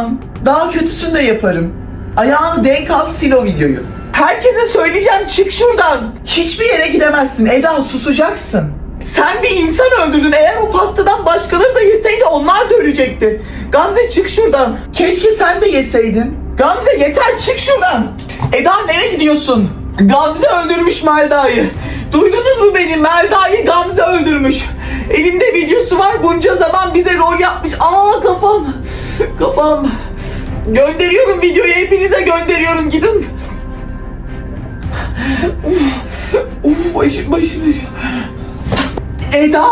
Tamam. Daha kötüsünü de yaparım. Ayağını denk al sil o videoyu. Herkese söyleyeceğim çık şuradan. Hiçbir yere gidemezsin Eda susacaksın. Sen bir insan öldürdün. Eğer o pastadan başkaları da yeseydi onlar da ölecekti. Gamze çık şuradan. Keşke sen de yeseydin. Gamze yeter çık şuradan. Eda nereye gidiyorsun? Gamze öldürmüş Melda'yı. Duydunuz mu beni? Melda'yı Gamze öldürmüş. Elimde videosu var. Bunca zaman bize rol yapmış. Aa kafam. Kafam. Gönderiyorum videoyu. Hepinize gönderiyorum. Gidin. Uf, uf başım başım. Eda?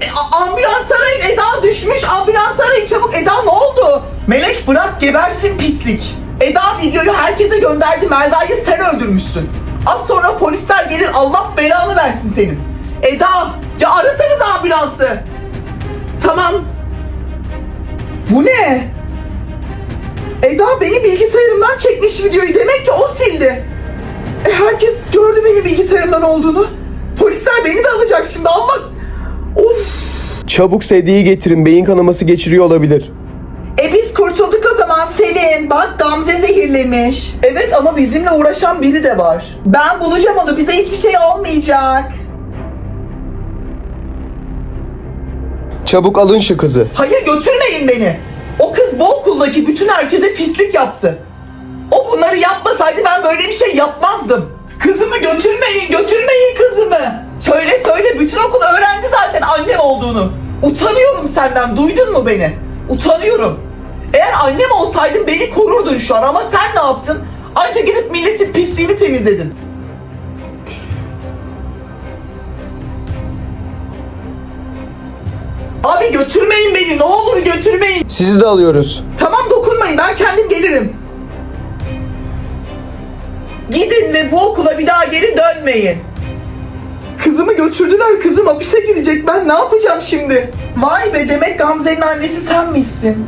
E, ambulans arayın. Eda düşmüş. Ambulans arayın çabuk. Eda ne oldu? Melek bırak gebersin pislik. Eda videoyu herkese gönderdi. Melda'yı sen öldürmüşsün. Az sonra polisler gelir. Allah belanı versin senin. Eda ya arasanız ambulansı. Tamam. Bu ne? Eda beni bilgisayarımdan çekmiş videoyu. Demek ki o sildi. E herkes gördü benim bilgisayarımdan olduğunu. Polisler beni de alacak şimdi. Allah. Of. Çabuk sedyeyi getirin beyin kanaması geçiriyor olabilir. E biz kurtulduk o zaman Selin. Bak Gamze zehirlemiş. Evet ama bizimle uğraşan biri de var. Ben bulacağım onu. Bize hiçbir şey olmayacak. Çabuk alın şu kızı. Hayır götürmeyin beni. O kız bu okuldaki bütün herkese pislik yaptı. O bunları yapmasaydı ben böyle bir şey yapmazdım. Kızımı götürmeyin, götürmeyin kızımı. Söyle söyle, bütün okul öğrendi zaten annem olduğunu. Utanıyorum senden, duydun mu beni? Utanıyorum. Eğer annem olsaydın beni korurdun şu an ama sen ne yaptın? Anca gidip milletin pisliğini temizledin. Götürmeyin beni, ne olur götürmeyin. Sizi de alıyoruz. Tamam dokunmayın ben kendim gelirim. Gidin ve bu okula bir daha geri dönmeyin. Kızımı götürdüler. Kızım hapise girecek. Ben ne yapacağım şimdi? Vay be demek Gamze'nin annesi senmişsin.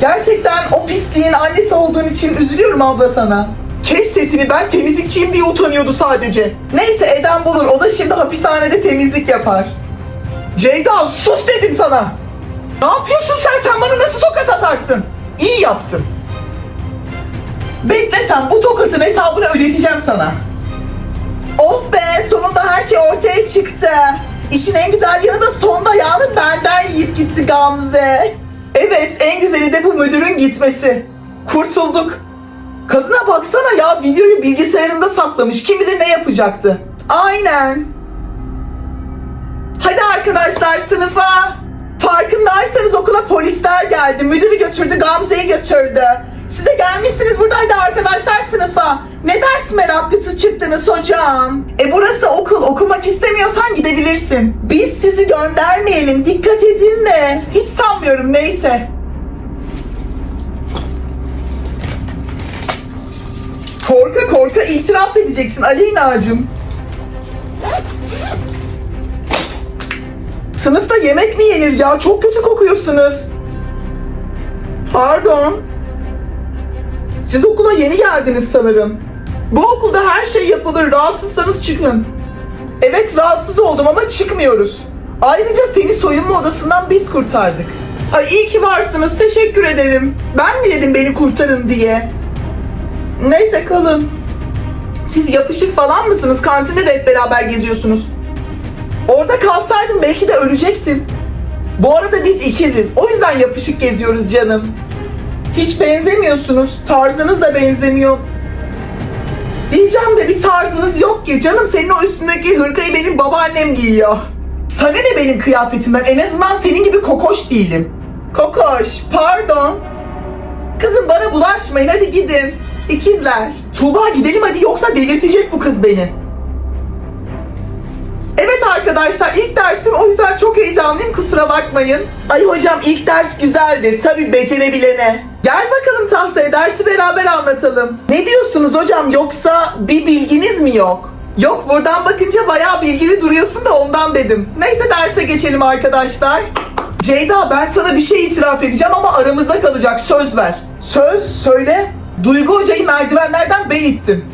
Gerçekten o pisliğin annesi olduğun için üzülüyorum abla sana. Kes sesini ben temizlikçiyim diye utanıyordu sadece. Neyse Eden bulur. O da şimdi hapishanede temizlik yapar. Ceyda sus dedim sana. Ne yapıyorsun sen? Sen bana nasıl tokat atarsın? İyi yaptın. Bekle sen bu tokatın hesabını ödeteceğim sana. Oh be sonunda her şey ortaya çıktı. İşin en güzel yanı da son dayağını benden yiyip gitti Gamze. Evet en güzeli de bu müdürün gitmesi. Kurtulduk. Kadına baksana ya videoyu bilgisayarında saklamış. Kim bilir ne yapacaktı. Aynen. Hadi arkadaşlar sınıfa. Farkındaysanız okula polisler geldi. Müdürü götürdü, Gamze'yi götürdü. Siz de gelmişsiniz buradaydı arkadaşlar sınıfa. Ne ders meraklısı çıktınız hocam? E burası okul. Okumak istemiyorsan gidebilirsin. Biz sizi göndermeyelim. Dikkat edin de. Hiç sanmıyorum neyse. Korka korka itiraf edeceksin Aleyna'cığım. Sınıfta yemek mi yenir ya? Çok kötü kokuyor sınıf. Pardon. Siz okula yeni geldiniz sanırım. Bu okulda her şey yapılır. Rahatsızsanız çıkın. Evet rahatsız oldum ama çıkmıyoruz. Ayrıca seni soyunma odasından biz kurtardık. Ay iyi ki varsınız. Teşekkür ederim. Ben mi dedim beni kurtarın diye? Neyse kalın. Siz yapışık falan mısınız? Kantinde de hep beraber geziyorsunuz. Orada kalsaydın belki de ölecektin. Bu arada biz ikiziz. O yüzden yapışık geziyoruz canım. Hiç benzemiyorsunuz. Tarzınız da benzemiyor. Diyeceğim de bir tarzınız yok ki. Canım senin o üstündeki hırkayı benim babaannem giyiyor. Sana ne benim kıyafetimden? En azından senin gibi kokoş değilim. Kokoş, pardon. Kızım bana bulaşmayın hadi gidin. İkizler. Tuğba gidelim hadi yoksa delirtecek bu kız beni. Evet arkadaşlar ilk dersim o yüzden çok heyecanlıyım kusura bakmayın. Ay hocam ilk ders güzeldir tabi becerebilene. Gel bakalım tahtaya dersi beraber anlatalım. Ne diyorsunuz hocam yoksa bir bilginiz mi yok? Yok buradan bakınca bayağı bilgili duruyorsun da ondan dedim. Neyse derse geçelim arkadaşlar. Ceyda ben sana bir şey itiraf edeceğim ama aramızda kalacak söz ver. Söz söyle. Duygu hocayı merdivenlerden ben ittim.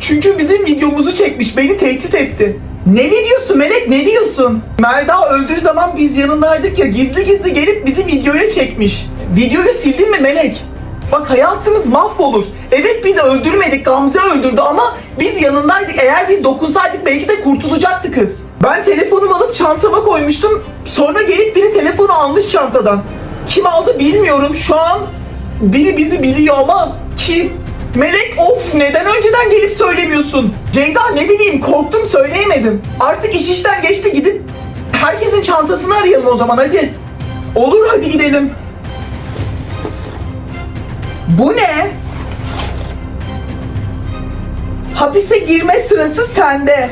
Çünkü bizim videomuzu çekmiş, beni tehdit etti. Ne videosu Melek, ne diyorsun? Melda öldüğü zaman biz yanındaydık ya, gizli gizli gelip bizi videoya çekmiş. videoyu sildin mi Melek? Bak hayatımız mahvolur. Evet biz öldürmedik Gamze öldürdü ama biz yanındaydık. Eğer biz dokunsaydık belki de kurtulacaktı kız. Ben telefonumu alıp çantama koymuştum. Sonra gelip biri telefonu almış çantadan. Kim aldı bilmiyorum. Şu an biri bizi biliyor ama kim? Melek of neden önceden gelip söylemiyorsun? Ceyda ne bileyim korktum söyleyemedim. Artık iş işten geçti gidip herkesin çantasını arayalım o zaman hadi. Olur hadi gidelim. Bu ne? Hapise girme sırası sende.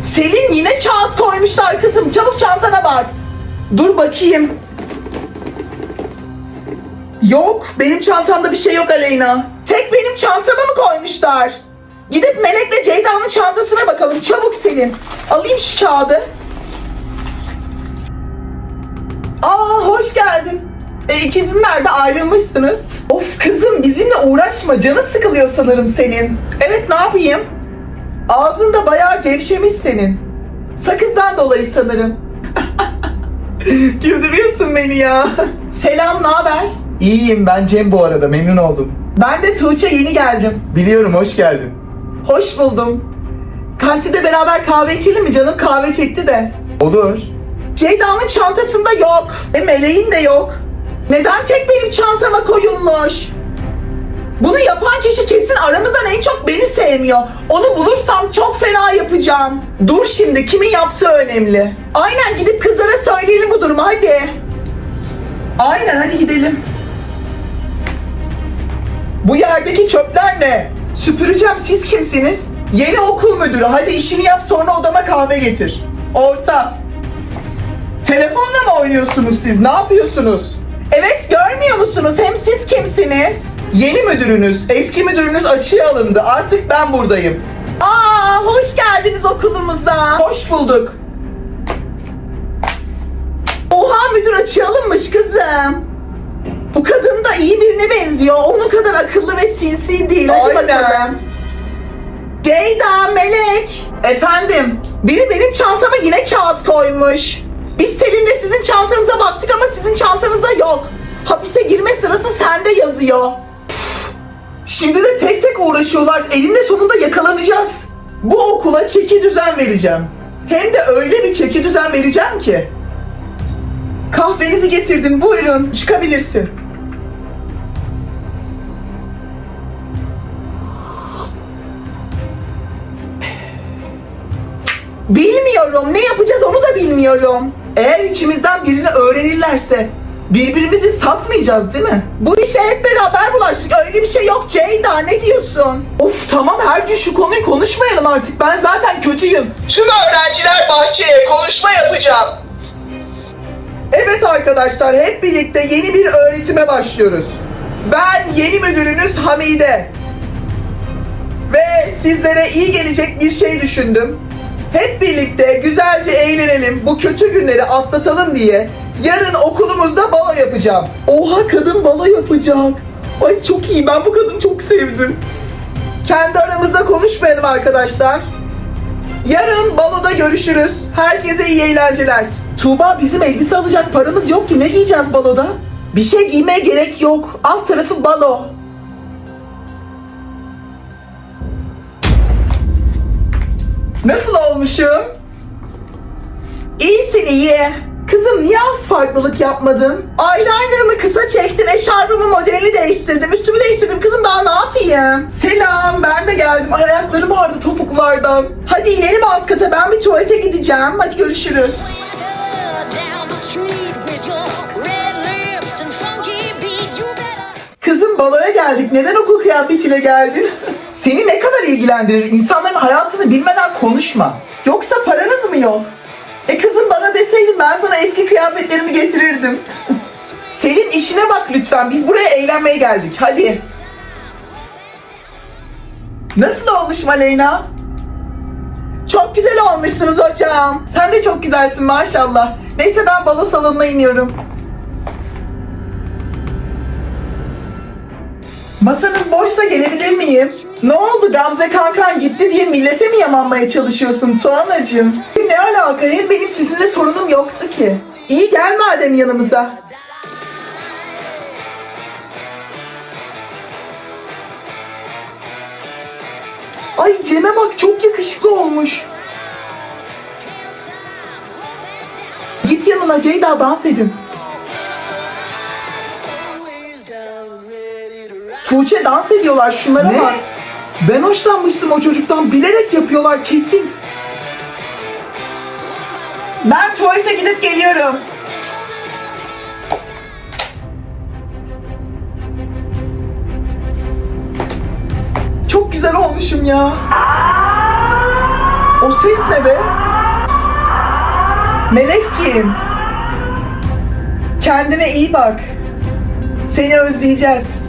Selin yine kağıt koymuşlar kızım. Çabuk çantana bak. Dur bakayım. Yok, benim çantamda bir şey yok Aleyna. Tek benim çantama mı koymuşlar? Gidip Melek'le Ceyda'nın çantasına bakalım. Çabuk Selin. Alayım şu kağıdı. Aa, hoş geldin. E, ikizin nerede? Ayrılmışsınız. Of kızım bizimle uğraşma. Canı sıkılıyor sanırım senin. Evet ne yapayım? Ağzın da bayağı gevşemiş senin. Sakızdan dolayı sanırım. Güldürüyorsun beni ya. Selam, ne haber? İyiyim ben Cem bu arada memnun oldum. Ben de Tuğçe yeni geldim. Biliyorum hoş geldin. Hoş buldum. Kantinde beraber kahve içelim mi? Canım kahve çekti de. Olur. Ceyda'nın çantasında yok. E Meleğin de yok. Neden tek benim çantama koyulmuş? Bunu yapan kişi kesin aramızdan en çok beni sevmiyor. Onu bulursam çok fena yapacağım. Dur şimdi kimin yaptığı önemli. Aynen gidip kızlara söyleyelim bu durumu hadi. Aynen hadi gidelim. Bu yerdeki çöpler ne? Süpüreceğim siz kimsiniz? Yeni okul müdürü hadi işini yap sonra odama kahve getir. Orta. Telefonla mı oynuyorsunuz siz? Ne yapıyorsunuz? Evet görmüyor musunuz? Hem siz kimsiniz? Yeni müdürünüz, eski müdürünüz açığa alındı. Artık ben buradayım. Aa, hoş geldiniz okulumuza. Hoş bulduk. Oha müdür açığa alınmış kızım. Bu kadın da iyi birine benziyor. Onun kadar akıllı ve sinsi değil. Hadi Aynen. bakalım. Ceyda, Melek. Efendim, biri benim çantama yine kağıt koymuş. Biz Selin'le sizin çantanıza baktık ama sizin çantanızda yok. Hapise girme sırası sende yazıyor. Şimdi de tek tek uğraşıyorlar. Elinde sonunda yakalanacağız. Bu okula çeki düzen vereceğim. Hem de öyle bir çeki düzen vereceğim ki. Kahvenizi getirdim. Buyurun. Çıkabilirsin. Bilmiyorum. Ne yapacağız onu da bilmiyorum. Eğer içimizden birini öğrenirlerse birbirimizi satmayacağız değil mi? Bu işe hep beraber bulaştık. Öyle bir şey yok Ceyda. Ne diyorsun? Of tamam her gün şu konuyu konuşmayalım artık. Ben zaten kötüyüm. Tüm öğrenciler bahçeye konuşma yapacağım. Evet arkadaşlar hep birlikte yeni bir öğretime başlıyoruz. Ben yeni müdürünüz Hamide. Ve sizlere iyi gelecek bir şey düşündüm. Hep birlikte güzelce eğlenelim, bu kötü günleri atlatalım diye yarın okulumuzda balo yapacağım. Oha kadın balo yapacak. Ay çok iyi ben bu kadını çok sevdim. Kendi aramızda konuşmayalım arkadaşlar. Yarın baloda görüşürüz. Herkese iyi eğlenceler. Tuğba bizim elbise alacak paramız yok ki ne giyeceğiz baloda? Bir şey giymeye gerek yok. Alt tarafı balo. Nasıl olmuşum? İyisin iyi. Kızım niye az farklılık yapmadın? Eyelinerımı kısa çektim, eşarbımın modelini değiştirdim, üstümü değiştirdim. Kızım daha ne yapayım? Selam, ben de geldim. Ay ayaklarım ağrıdı topuklardan. Hadi inelim alt kata, ben bir tuvalete gideceğim. Hadi görüşürüz. Baloya geldik. Neden okul kıyafetiyle geldin? Seni ne kadar ilgilendirir? İnsanların hayatını bilmeden konuşma. Yoksa paranız mı yok? E kızım bana deseydin ben sana eski kıyafetlerimi getirirdim. Selin işine bak lütfen. Biz buraya eğlenmeye geldik. Hadi. Nasıl olmuş Aleyna? Çok güzel olmuşsunuz hocam. Sen de çok güzelsin maşallah. Neyse ben balo salonuna iniyorum. Masanız boşsa gelebilir miyim? Ne oldu Gamze Kankan gitti diye millete mi yamanmaya çalışıyorsun Tuğanacığım? Ne alaka hem benim sizinle sorunum yoktu ki. İyi gel madem yanımıza. Ay Cem'e bak çok yakışıklı olmuş. Git yanına Ceyda dans edin. Tuğçe dans ediyorlar şunlara Ne? bak. Ben hoşlanmıştım o çocuktan bilerek yapıyorlar kesin. Ben tuvalete gidip geliyorum. Çok güzel olmuşum ya. O ses ne be? Melekciğim. Kendine iyi bak. Seni özleyeceğiz.